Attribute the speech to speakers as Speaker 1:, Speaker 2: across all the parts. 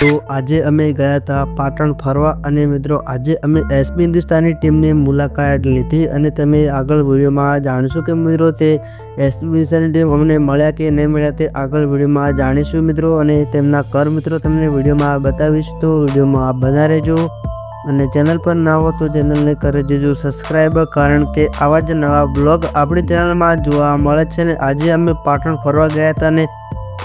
Speaker 1: તો આજે અમે ગયા હતા પાટણ ફરવા અને મિત્રો આજે અમે એસપી હિન્દુસ્તાની ટીમની મુલાકાત લીધી અને તમે આગળ વિડીયોમાં જાણશો કે મિત્રો તે એસપી હિન્દુસ્તાની ટીમ અમને મળ્યા કે નહીં મળ્યા તે આગળ વિડીયોમાં જાણીશું મિત્રો અને તેમના કર મિત્રો તમને વિડીયોમાં બતાવીશ. તો વિડીયોમાં બધા રહેજો અને ચેનલ પર ના હો તો ચેનલને કરી દેજો સબસ્ક્રાઈબ કારણ કે આવા જ નવા બ્લોગ આપણી ચેનલમાં જોવા મળે છે ને આજે અમે પાટણ ફરવા ગયા હતા અને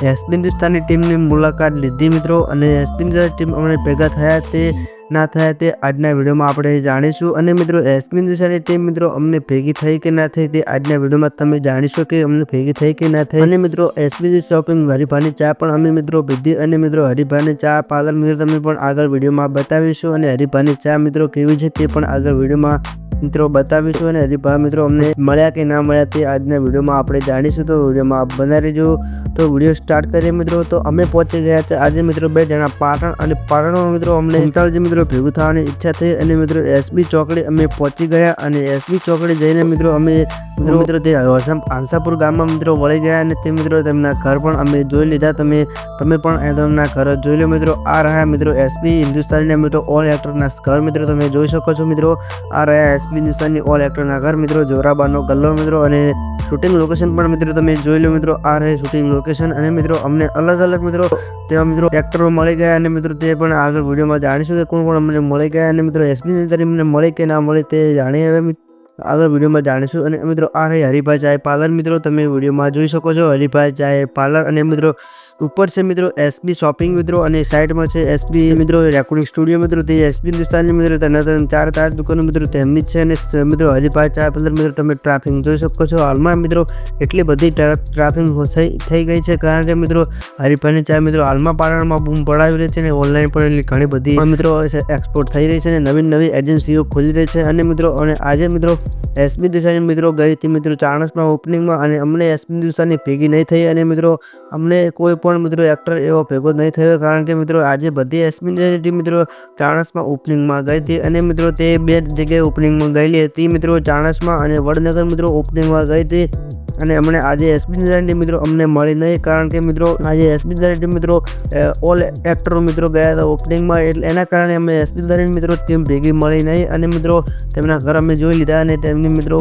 Speaker 1: એસપી ટીમની મુલાકાત લીધી મિત્રો અને એસપી ટીમ અમને ભેગા થયા તે ના થયા તે આજના વિડીયોમાં આપણે જાણીશું. અને મિત્રો એસપી ટીમ મિત્રો અમને ભેગી થઈ કે ના થઈ તે આજના વિડીયોમાં તમે જાણીશો કે અમને ભેગી થઈ કે ના થઈ. અને મિત્રો એસપીજી શોપિંગ હરિભાની ચા પણ અમે મિત્રો પીધી અને મિત્રો, હરિભાની ચા પાર્લર મિત્રો, તમે પણ આગળ વિડીયોમાં બતાવીશું. અને હરિભાની ચા મિત્રો કેવી છે તે પણ આગળ વિડીયોમાં મિત્રો, બતાવીશું અને હરિભા મિત્રો અમને મળ્યા કે ના મળ્યા તે આજના વિડીયોમાં આપણે જાણીશું. તો વિડીયોમાં બના રહેજો. તો વીડિયો સ્ટાર્ટ કરીએ મિત્રો. તો અમે પહોંચી ગયા છે. આજે મિત્રો બે જણા પાટણ અને પાટણમાં મિત્રો અમને ઇન્તાળજી મિત્રો ભેગું થવાની ઈચ્છા થઈ અને મિત્રો એસબી ચોકડી અમે પહોંચી ગયા અને એસબી ચોકડી જઈને મિત્રો અમે મિત્રો મિત્રો તે હરસમ આંસાપુર ગામમાં મિત્રો વળી ગયા અને તે મિત્રો તેમના ઘર પણ અમે જોઈ લીધા. તમે તમે પણ તેમના ઘર જોઈ લો મિત્રો. આ રહ્યા મિત્રો એસપી હિન્દુસ્તાનીના મિત્રો ઓલ એક્ટરના ઘર મિત્રો તમે જોઈ શકો છો મિત્રો. આ રહ્યા એસપી હિન્દુસ્તાની ઓલ એક્ટરના ઘર મિત્રો, જોરાબાનો ગલ્લો મિત્રો અને શૂટિંગ લોકેશન પણ મિત્રો તમે જોઈ લો મિત્રો, આ રહે શૂટિંગ લોકેશન અને મિત્રો અમને અલગ અલગ મિત્રો તેવા મિત્રો એક્ટરો મળી ગયા અને મિત્રો તે પણ આગળ વિડીયોમાં જાણીશું કે કોણ કોણ અમને મળી ગયા અને મિત્રો એસપી અમને મળે કે ના મળે તે જાણીએ હવે આગળ વિડીયોમાં જાણીશું અને મિત્રો આ રહી હરિભાઈ ચાય પાર્લર મિત્રો, તમે વિડીયોમાં જોઈ શકો છો હરિભાઈ ચાય પાર્લર અને મિત્રો ઉપર છે મિત્રો એસબી શોપિંગ મિત્રો અને સાઈડમાં છે એસબી મિત્રો રેકોર્ડિંગ સ્ટુડિયો મિત્રો, તે એસબી હિન્દુસ્તાનની મિત્રો, તેના ત્રણ ચાર દુકાનો મિત્રો, તેમની જ છે અને મિત્રો હરિભાઈ ચાર પંદર મિત્રો તમે ટ્રાફિક જોઈ શકો છો. હાલમાં મિત્રો એટલી બધી ટ્રા- ટ્રાફિક થઈ ગઈ છે કારણ કે મિત્રો હરિભાઈની ચા મિત્રો હાલમાં પાટણમાં બૂમ પડાવી રહી છે અને ઓનલાઈન પણ ઘણી બધી મિત્રો એક્સપોર્ટ થઈ રહી છે અને નવી નવી એજન્સીઓ ખોલી રહી છે અને મિત્રો અને આજે મિત્રો એસબી દિશાની મિત્રો ગઈ હતી મિત્રો ચાણસમાં ઓપનિંગમાં અને અમને એસબી દિશાની ભેગી નહીં થઈ અને મિત્રો અમને કોઈ પણ મિત્રો એક્ટર એવો ભેગો નહીં થયો કારણ કે મિત્રો આજે બધી એસબી ટીમ મિત્રો ચાણસમાં ઓપનિંગમાં ગઈ હતી અને મિત્રો તે બે જગ્યાએ ઓપનિંગમાં ગયેલી હતી. મિત્રો ચાણસમાં અને વડનગર મિત્રો ઓપનિંગમાં ગઈ હતી. અને અમને આજે એસબી ટીમ મિત્રો અમને મળી નહીં. કારણ કે મિત્રો, આજે એસબી ટીમ મિત્રો ઓલ એક્ટરો મિત્રો ગયા હતા ઓપનિંગમાં એટલે એના કારણે અમે એસબી મિત્રો ટીમ ભેગી મળી નહીં. અને મિત્રો, તેમના ઘર અમે જોઈ લીધા અને તેમની મિત્રો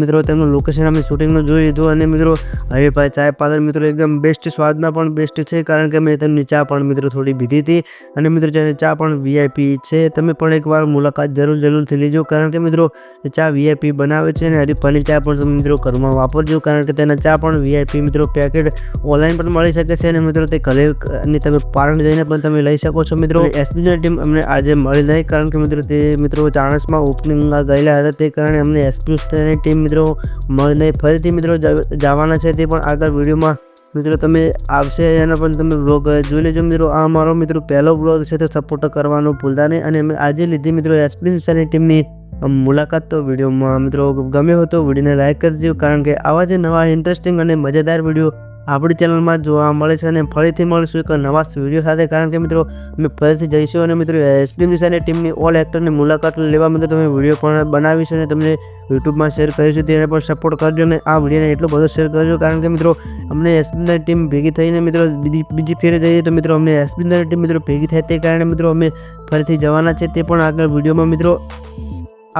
Speaker 1: મિત્રો, તેમનું લોકેશન અમે શૂટિંગનું જોઈ લીધું. અને મિત્રો હરિભાઈ ચાય પાદર મિત્રો એકદમ બેસ્ટ સ્વાદમાં પણ બેસ્ટ છે. કારણ કે મેં તેમની ચા પણ મિત્રો થોડી પીધી હતી. અને મિત્રો, જેની ચા પણ વીઆઈપી છે, તમે પણ એકવાર મુલાકાત જરૂર જરૂરથી લેજો. કારણ કે મિત્રો ચા વીઆઈપી બનાવે છે અને હરીફાની ચા પણ તમે મિત્રો ઘરમાં વાપરજો કારણ કે તેના ચા પણ વીઆઈપી મિત્રો પેકેટ ઓનલાઈન પણ મળી શકે છે અને મિત્રો તે ઘરે અને તમે પારણ જઈને પણ તમે લઈ શકો છો મિત્રો. એસબીની ટીમ અમને આજે મળી નહીં કારણ કે મિત્રો તે મિત્રો ચાણસમાં ઓપનિંગમાં ગયેલા હતા તે કારણે અમને એસપીની ટીમ મિત્રો મળી નહીં. ફરીથી મિત્રો જવાના છે તે પણ આગળ વિડીયોમાં. મિત્રો તમે આવશે એના પણ તમે બ્લોગ જોઈ લેજો મિત્રો. આ મારો મિત્રો પહેલો બ્લોગ છે તો સપોર્ટ કરવાનું ભૂલતા નહીં અને અમે આજે લીધી મિત્રો એસપી ટીમની મુલાકાત તો વિડીયોમાં મિત્રો ગમ્યો હતો વિડીયોને લાઇક કરજો, કારણ કે આવા જે નવા ઇન્ટરેસ્ટિંગ અને મજેદાર વીડિયો આપણી ચેનલમાં જોવા મળે છે અને ફરીથી મળીશું એક નવા વીડિયો સાથે. કારણ કે મિત્રો, અમે ફરીથી જઈશું અને મિત્રો એસપી દિશાની ટીમની ઓલ એક્ટરની મુલાકાત લેવા મિત્રો તમે વીડિયો પણ બનાવીશું અને તમને યુટ્યુબમાં શેર કરીશું, તેને પણ સપોર્ટ કરજો અને આ વિડીયોને એટલો બધો શેર કરજો. કારણ કે મિત્રો, અમને એસપીની ટીમ ભેગી થઈને મિત્રો, બીજી બીજી ફેરે જઈએ તો મિત્રો, અમને એસપીની ટીમ મિત્રો ભેગી થાય તે કારણે મિત્રો, અમે ફરીથી જવાના છે તે પણ આગળ વિડીયોમાં મિત્રો.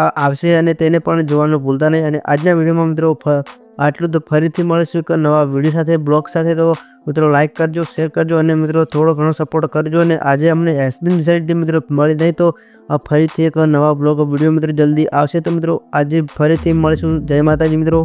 Speaker 1: આવશે અને તેને પણ જોવાનું ભૂલતા નહીં. અને આજના વિડીયોમાં મિત્રો આટલું તો ફરીથી મળીશું એક નવા વીડિયો સાથે, બ્લોગ સાથે. તો મિત્રો લાઇક કરજો શેર કરજો અને મિત્રો થોડો ઘણો સપોર્ટ કરજો. અને આજે અમને એસબીન સાઈડ મિત્રો મળી નહીં, તો ફરીથી એક નવા બ્લોગ, વીડિયો મિત્રો જલ્દી આવશે. તો મિત્રો આજે ફરીથી મળીશું. જય માતાજી મિત્રો.